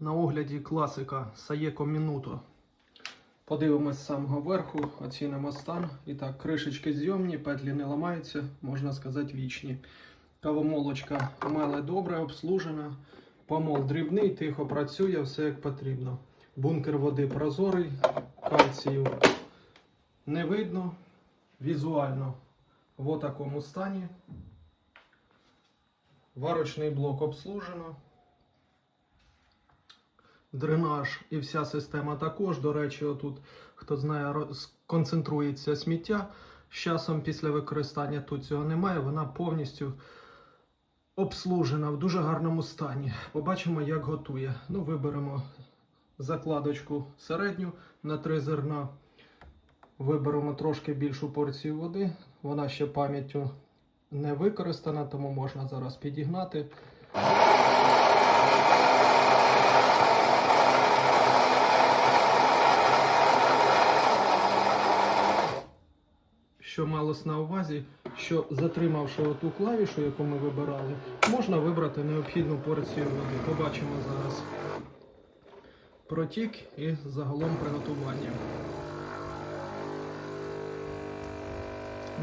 На огляді класика Саєко Мінуто. Подивимось з самого верху, оцінимо стан. І так, кришечки зйомні, петлі не ламаються, можна сказати, вічні. Кавомолочка меле добре, обслужена. Помол дрібний, тихо працює, все як потрібно. Бункер води прозорий, кальцію не видно. Візуально в такому стані. Варочний блок обслужено. Дренаж і вся система також. До речі, отут, хто знає, концентрується сміття. З часом після використання тут цього немає. Вона повністю обслужена в дуже гарному стані. Побачимо, як готує. Ну, виберемо закладочку середню на три зерна. Виберемо трошки більшу порцію води. Вона ще пам'яттю не використана, тому можна зараз підігнати. Що малось на увазі, що затримавши оту клавішу, яку ми вибирали, можна вибрати необхідну порцію води. Побачимо зараз протік і загалом приготування.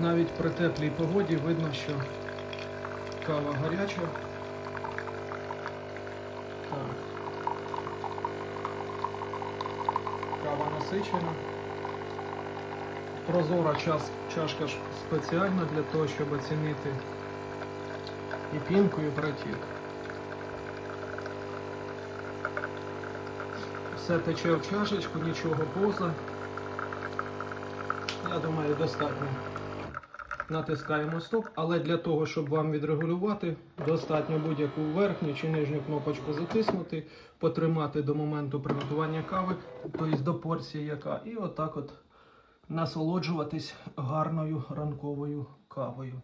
Навіть при теплій погоді видно, що кава гаряча. Так. Кава насичена. Прозора чашка ж спеціальна для того, щоб оцінити і пінку, і братік. Все тече в чашечку, нічого поза. Я думаю, достатньо. Натискаємо стоп, але для того, щоб вам відрегулювати, достатньо будь-яку верхню чи нижню кнопочку затиснути, потримати до моменту приготування кави, тобто до порції яка, і отак от насолоджуватись гарною ранковою кавою.